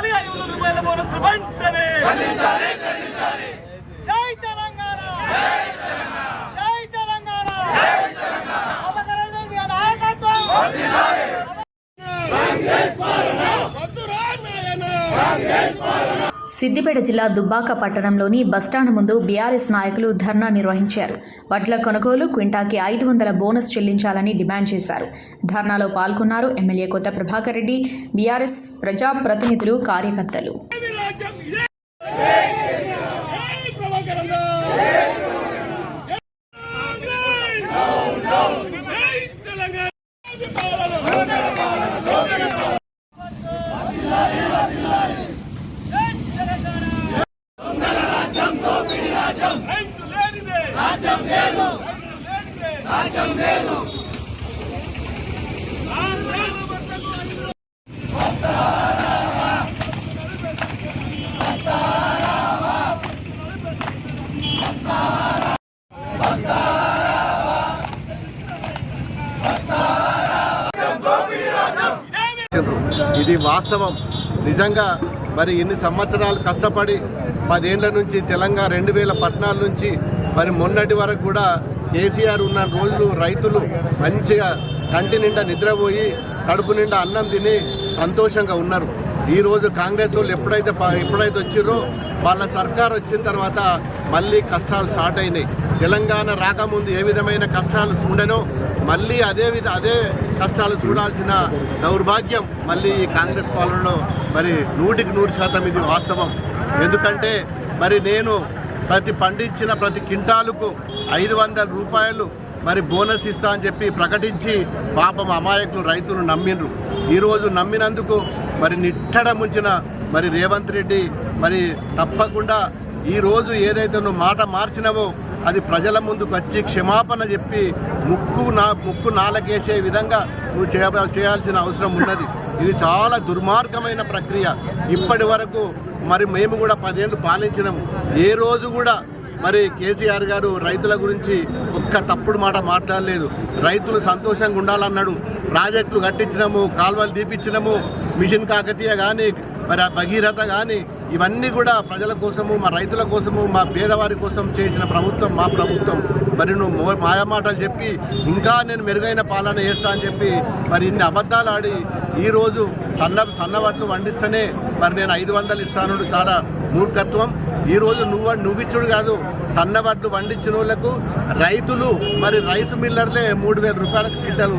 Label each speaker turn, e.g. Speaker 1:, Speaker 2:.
Speaker 1: ఖండించాలి ఐదు వందల రూపాయల బోనస్ వెంటనే.
Speaker 2: ఖండించాలి సిద్దిపేట జిల్లా దుబ్బాక పట్టణంలోని బస్టాండ్ ముందు బీఆర్ఎస్ నాయకులు ధర్నా నిర్వహించారు. వడ్ల కొనుగోలు క్వింటాకి ఐదు వందల బోనస్ చెల్లించాలని డిమాండ్ చేశారు. ధర్నాలో పాల్గొన్నారు ఎమ్మెల్యే కొత్త ప్రభాకర్ రెడ్డి బీఆర్ఎస్ ప్రజాప్రతినిధులు కార్యకర్తలు.
Speaker 3: ఇది
Speaker 4: వాస్తవం. నిజంగా మరి ఎన్ని సంవత్సరాలు కష్టపడి పదేళ్ళ నుంచి తెలంగాణ రెండు వేల పద్నాలుగు నుంచి మరి మొన్నటి వరకు కూడా కేసీఆర్ ఉన్న రోజులు రైతులు మంచిగా కంటి నిండా నిద్రపోయి కడుపు నిండా అన్నం తిని సంతోషంగా ఉన్నారు. ఈరోజు కాంగ్రెస్ వాళ్ళు ఎప్పుడైతే ఎప్పుడైతే వచ్చారో వాళ్ళ సర్కార్ వచ్చిన తర్వాత మళ్ళీ కష్టాలు స్టార్ట్ అయినాయి. తెలంగాణ రాకముందు ఏ విధమైన కష్టాలు ఉండనో మళ్ళీ అదే విధ అదే కష్టాలు చూడాల్సిన దౌర్భాగ్యం మళ్ళీ ఈ కాంగ్రెస్ పాలనలో మరి నూటికి నూరు శాతం ఇది వాస్తవం. ఎందుకంటే మరి నేను ప్రతి పండించిన ప్రతి కింటాలకు ఐదు వందల రూపాయలు మరి బోనస్ ఇస్తా అని చెప్పి ప్రకటించి పాపం అమాయకులు రైతులు నమ్మిండ్రు. ఈరోజు నమ్మినందుకు మరి నిట్టడ ముంచిన మరి రేవంత్ రెడ్డి మరి తప్పకుండా ఈరోజు ఏదైతే నువ్వు మాట మార్చినవో అది ప్రజల ముందుకు వచ్చి క్షమాపణ చెప్పి ముక్కు నా ముక్కు నాలకేసే విధంగా నువ్వు చేయ చేయాల్సిన అవసరం ఉన్నది. ఇది చాలా దుర్మార్గమైన ప్రక్రియ. ఇప్పటి వరకు మరి మేము కూడా పదేళ్ళు పాలించినాము. ఏ రోజు కూడా మరి కేసీఆర్ గారు రైతుల గురించి ఒక్క తప్పుడు మాట మాట్లాడలేదు. రైతులు సంతోషంగా ఉండాలన్నాడు. ప్రాజెక్టులు కట్టించినాము కాల్వలు తీపిచ్చినాము మిషన్ కాకతీయ కానీ మరి ఆ భగీరథ కానీ ఇవన్నీ కూడా ప్రజల కోసము మా రైతుల కోసము మా పేదవారి కోసం చేసిన ప్రభుత్వం మా ప్రభుత్వం. మరి నువ్వు మాయమాటలు చెప్పి ఇంకా నేను మెరుగైన పాలన చేస్తా అని చెప్పి మరి ఇన్ని అబద్ధాలు ఆడి ఈరోజు సన్న సన్నవట్లు వండిస్తేనే మరి నేను ఐదు వందలు ఇస్తాను చాలా మూర్ఖత్వం. ఈరోజు నువ్వు నువ్విచ్చుడు కాదు సన్నవడ్లు వండించిన వాళ్ళకు రైతులు మరి రైసు మిల్లర్లే మూడు వేల రూపాయలకు కింటలు